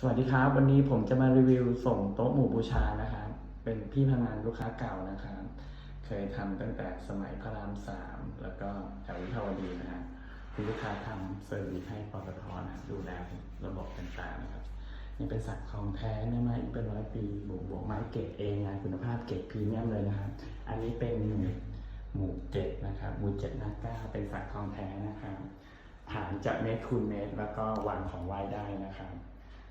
สวัสดีครับ วันนี้ผมจะมารีวิวส่งโต๊ะหมู่บูชานะครับ เป็นพี่พนักงานลูกค้าเก่านะครับ เคยทำตั้งแต่สมัยพระรามสามแล้วก็แถววิภาวดีนะฮะคุณลูกค้าทำเซอร์วิสให้ปตทนะดูแลระบบต่างๆนะครับนี่เป็นสักทองแท้เนื้อไม้อีกเป็นร้อยปีบวกบวกไม้เกรดเองงานคุณภาพเกรดพรีเมียมเลยนะครับ อันนี้เป็นหมู่หมูเจ็ดนะครับหมู่เจ็ดหน้าเก้าเป็นสักทองแท้นะครับฐานจะเมตรคูณเมตรแล้วก็วางของไหว้ได้นะครับ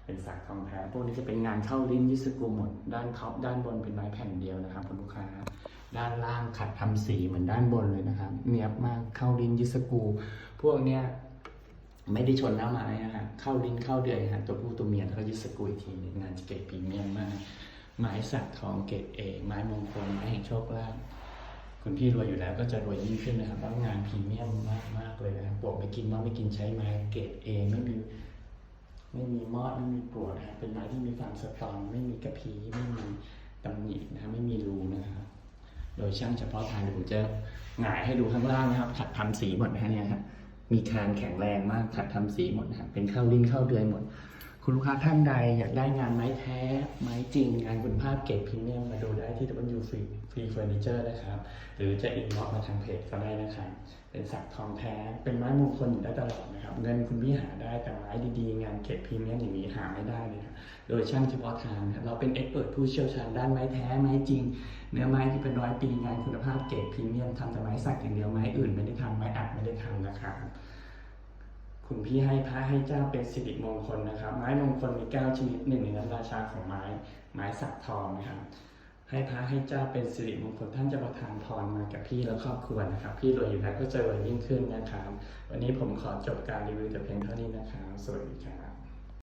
เป็นสักทองแท้พวกนี้จะเป็นงานเข้าลิ้นยิสกุหมด ด้านท็อปด้านบนเป็นไม้แผ่นเดียวนะครับคุณลูกค้า ด้านล่างขัดทำสีเหมือนด้านบนเลยนะครับ เนียบมากเข้าลิ้นยิสกูพวกเนี้ยไม่ได้ชนหน้าไม้นะครับเข้าลิ้นเข้าเดือยฮะตัวผู้ตัวเมียแล้วก็ยิสกูอีกทีนึงงานเกรดพรีเมียมมากไม้สักทองเกรดเอไม้มงคลไม้แห่งโชคลาภคุณพี่รวยอยู่แล้วก็จะรวยยิ่งขึ้นนะครับแล้วงานพรีเมียมมากมากเลยนะครับปลวกไม่กินมอดไม่กินใช้ไม้เกรดเอไม่มี ไม่มีมอดไม่มีปวดนะเป็นไม้ที่มีความสตรองไม่มีกระพี้ไม่มีตำหนินะไม่มีรูนะครับโดยช่างเฉพาะทางเดี๋ยวผมจะหงายให้ดูข้างล่างนะครับ ขัดทำสีหมดนะฮะเนี่ยครับมีคานแข็งแรงมากขัดทำสีหมดนะเป็นเข้าลิ้นเข้าเดือยหมด คุณลูกค้าท่านใดอยากได้งานไม้แท้ ไม้จริง งานคุณภาพเกรดพรีเมียมมาดูได้ที่ W Free Free Furniture นะครับ หรือจะอินบ็อกมาทางเพจก็ได้นะครับเป็นสักทองแท้ เป็นไม้มงคลอยู่ได้ตลอดนะครับ เงินคุณพี่หาได้แต่ไม้ดีๆ งานเกรดพรีเมียมอย่างนี้หาไม่ได้เลยครับโดยช่างเฉพาะทางเราเป็นเอ็กเปิดผู้เชี่ยวชาญด้านไม้แท้ไม้จริง เนื้อไม้ที่เป็นร้อยปีงานคุณภาพเกรดพรีเมียมทำแต่ไม้สักอย่างเดียวไม้อื่นไม่ได้ทำไม้อัดไม่ได้ทำนะครับ คุณพี่ให้พระให้เจ้าเป็นสิริมงคลนะครับ ไม้มงคลมีเก้าชนิดหนึ่งในนั้นราชาของไม้ไม้สักทองนะครับ ให้พระให้เจ้าเป็นสิริมงคลท่านจะประทานพรมากับพี่และครอบครัวนะครับ พี่รวยอยู่แล้วก็จะรวยยิ่งขึ้นนะครับ วันนี้ผมขอจบการรีวิวแต่เพียงเท่านี้นะครับ สวัสดีครับ